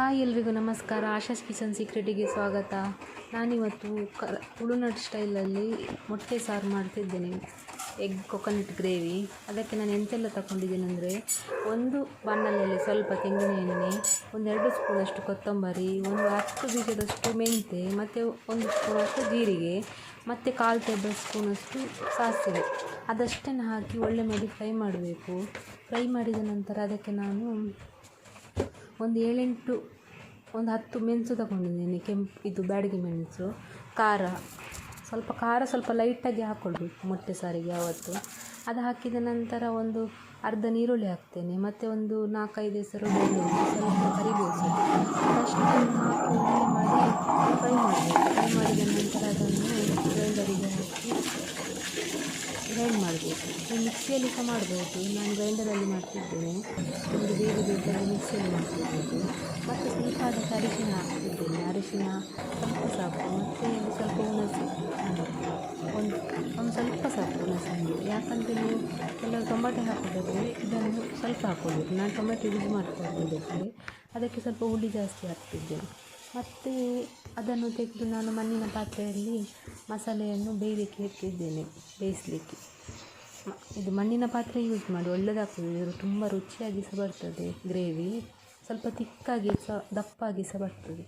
Hi ಎಲ್ರಿಗೂ ನಮಸ್ಕಾರ. Asha's kitchen ಸೀಕ್ರೆಟಿಗೆ ಸ್ವಾಗತ. ನಾನಿವತ್ತು ಕ ತುಳುನಾಡು ಸ್ಟೈಲಲ್ಲಿ ಮೊಟ್ಟೆ ಸಾರು ಮಾಡ್ತಿದ್ದೇನೆ. Egg, coconut gravy. ಅದಕ್ಕೆ ನಾನು ಎಂತೆಲ್ಲ ತಗೊಂಡಿದ್ದೀನಿ ಅಂದರೆ, ಒಂದು ಬಾಣಲೆಯಲ್ಲಿ ಸ್ವಲ್ಪ ತೆಂಗಿನ ಎಣ್ಣೆ, ಒಂದೆರಡು ಸ್ಪೂನಷ್ಟು ಕೊತ್ತಂಬರಿ, ಒಂದು ಹತ್ತು ಬೀಜದಷ್ಟು ಮೆಂತೆ ಮತ್ತು ಒಂದು ಸ್ಪೂನಷ್ಟು ಜೀರಿಗೆ, ಮತ್ತು ಕಾಲು ಟೇಬಲ್ ಸ್ಪೂನಷ್ಟು ಸಾಸಿವೆ. ಅದಷ್ಟನ್ನು ಹಾಕಿ ಒಳ್ಳೆ ಮಾಡಿ ಫ್ರೈ ಮಾಡಬೇಕು. ಫ್ರೈ ಮಾಡಿದ ನಂತರ ಅದಕ್ಕೆ ನಾನು ಒಂದು ಏಳೆಂಟು, ಒಂದು ಹತ್ತು ಮೆಣಸು ತಗೊಂಡಿದ್ದೇನೆ, ಕೆಂಪು, ಇದು ಬ್ಯಾಡಗಿ ಮೆಣಸು, ಖಾರ. ಸ್ವಲ್ಪ ಖಾರ ಸ್ವಲ್ಪ ಲೈಟಾಗಿ ಹಾಕ್ಕೊಳ್ಬೇಕು ಮೊಟ್ಟೆ ಸಾರಿಗೆ ಯಾವತ್ತು. ಅದು ಹಾಕಿದ ನಂತರ ಒಂದು ಅರ್ಧ ನೀರುಳ್ಳಿ ಹಾಕ್ತೇನೆ, ಮತ್ತು ಒಂದು ನಾಲ್ಕೈದು ಹೆಸರು ಬೆಳ್ಳುಳ್ಳಿ, ಸ್ವಲ್ಪ ಕರಿಬೇಕು ಫಸ್ಟ್ ಹಾಕಿ ಮಾಡಿ ಫ್ರೈ ಮಾಡಿ ಫ್ರೈ ಮಾಡಿದ ನಂತರ ಅದನ್ನು ಗ್ರೈಂಡರಿಗೆ ಹಾಕಿ ಗ್ರೈಂಡ್ ಮಾಡಬೇಕು? ಮಿಕ್ಸಿಯಲ್ಲಿ ಸಹ ಮಾಡ್ಬೋದು. ನಾನು ಗ್ರೈಂಡರಲ್ಲಿ ಮಾಡ್ತಿದ್ದೇನೆ. ಒಂದು ಬೇರೆ ಬೇಗ ಮಿಕ್ಸಿಯಲ್ಲಿ ಮಾಡ್ತಿದ್ದೇನೆ ಮತ್ತು ಸ್ವಲ್ಪ ಅದಕ್ಕೆ ಅರಿಶಿನ ಹಾಕ್ತಿದ್ದೇನೆ. ಅರಿಶಿನ ಸ್ವಲ್ಪ ಸಾಕು. ಮತ್ತು ಸ್ವಲ್ಪ ಹುಣಸೆ ಒಂದು ಒಂದು ಸ್ವಲ್ಪ ಸಾಕು ಹುಣಸೆ ಹಣ್ಣು ಯಾಕಂದರೆ ನೀವು ಕೆಲವು ಟೊಮೆಟೊ ಹಾಕೋದಾದರೆ ಇದನ್ನು ಸ್ವಲ್ಪ ಹಾಕೋಬೇಕು ನಾನು ಟೊಮೆಟೊ ಯೂಸ್ ಮಾಡ್ಕೊಳ್ಬೇಕಾದ್ರೆ ಅದಕ್ಕೆ ಸ್ವಲ್ಪ ಹುಳಿ ಜಾಸ್ತಿ ಹಾಕ್ತಿದ್ದೇನೆ. ಮತ್ತು ಅದನ್ನು ತೆಗೆದು ನಾನು ಮಣ್ಣಿನ ಪಾತ್ರೆಯಲ್ಲಿ ಮಸಾಲೆಯನ್ನು ಬೇಯಲಿಕ್ಕೆ ಇಟ್ಟಿದ್ದೇನೆ, ಬೇಯಿಸಲಿಕ್ಕೆ. ಇದು ಮಣ್ಣಿನ ಪಾತ್ರೆ ಯೂಸ್ ಮಾಡಿ ಒಳ್ಳೆಯದಾಗ್ತದೆ ಇದು ತುಂಬ ರುಚಿಯಾಗಿ ಸಹ ಬರ್ತದೆ ಗ್ರೇವಿ. ಸ್ವಲ್ಪ ತಿಕ್ಕಾಗಿ ಸಹ, ದಪ್ಪಾಗಿ ಸಹ ಬರ್ತದೆ.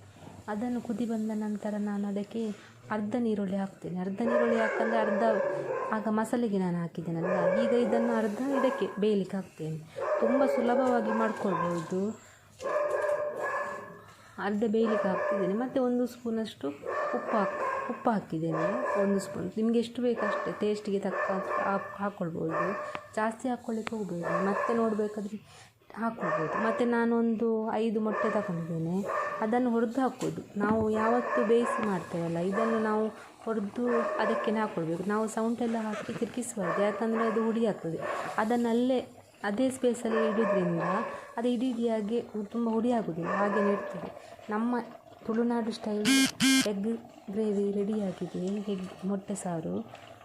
ಅದನ್ನು ಕುದಿ ಬಂದ ನಂತರ ನಾನು ಅದಕ್ಕೆ ಅರ್ಧ ನೀರುಳ್ಳಿ ಹಾಕ್ತೇನೆ. ಅರ್ಧ ನೀರುಳ್ಳಿ ಹಾಕಂದರೆ ಅರ್ಧ, ಆಗ ಮಸಾಲೆಗೆ ನಾನು ಹಾಕಿದ್ದೇನಲ್ಲ ಈಗ ಇದನ್ನು ಅರ್ಧ ಇದಕ್ಕೆ ಬೇಯಲಿಕ್ಕೆ ಹಾಕ್ತೇನೆ. ತುಂಬ ಸುಲಭವಾಗಿ ಮಾಡ್ಕೊಳ್ಬೋದು ಅರ್ಧ ಬೇಯಲಿಕ್ಕೆ ಹಾಕ್ತಿದ್ದೇನೆ. ಮತ್ತು ಒಂದು ಸ್ಪೂನಷ್ಟು ಉಪ್ಪು ಹಾಕಿ ಉಪ್ಪು ಹಾಕಿದ್ದೇನೆ ಒಂದು ಸ್ಪೂನ್. ನಿಮಗೆ ಎಷ್ಟು ಬೇಕು ಅಷ್ಟೇ ಟೇಸ್ಟಿಗೆ ತಕ್ಕ ಹಾಕ್ ಹಾಕ್ಕೊಳ್ಬೋದು ಜಾಸ್ತಿ ಹಾಕ್ಕೊಳ್ಳಿಕ್ಕೆ ಹೋಗ್ಬೋದು ಮತ್ತೆ ನೋಡಬೇಕಾದ್ರೆ ಹಾಕ್ಕೊಳ್ಬೋದು ಮತ್ತು ನಾನೊಂದು ಐದು ಮೊಟ್ಟೆ ತಗೊಂಡಿದ್ದೇನೆ. ಅದನ್ನು ಹೊಡೆದು ಹಾಕೋದು. ನಾವು ಯಾವತ್ತು ಬೇಯಿಸಿ ಮಾಡ್ತೇವಲ್ಲ, ಇದನ್ನು ನಾವು ಹೊಡೆದು ಅದಕ್ಕೆ ಹಾಕ್ಕೊಳ್ಬೇಕು ನಾವು ಸೌಂಟೆಲ್ಲ ಹಾಕಿ ತಿರುಗಿಸ್ಬಾರ್ದು ಯಾಕಂದರೆ ಅದು ಹುಡಿ ಆಗ್ತದೆ ಅದನ್ನಲ್ಲೇ ಅದೇ ಸ್ಪೇಸಲ್ಲಿ ಇಡೋದ್ರಿಂದ ಅದು ಇಡಿ ಇಡಿಯಾಗಿ ತುಂಬ ಹುಡಿ ಆಗೋದಿಲ್ಲ ಹಾಗೆ ನೆಡ್ತೀವಿ ನಮ್ಮ ತುಳುನಾಡು ಸ್ಟೈಲ್ ಎಗ್ ಗ್ರೇವಿ ರೆಡಿಯಾಗಿದೆ ಎಗ್ ಮೊಟ್ಟೆ ಸಾರು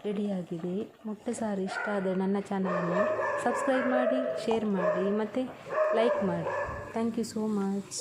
ರೆಡಿಯಾಗಿದೆ ಮೊಟ್ಟೆ ಸಾರು ಇಷ್ಟ ಆದರೆ ನನ್ನ ಚಾನಲನ್ನು ಸಬ್ಸ್ಕ್ರೈಬ್ ಮಾಡಿ ಶೇರ್ ಮಾಡಿ, ಮತ್ತು ಲೈಕ್ ಮಾಡಿ. Thank you so much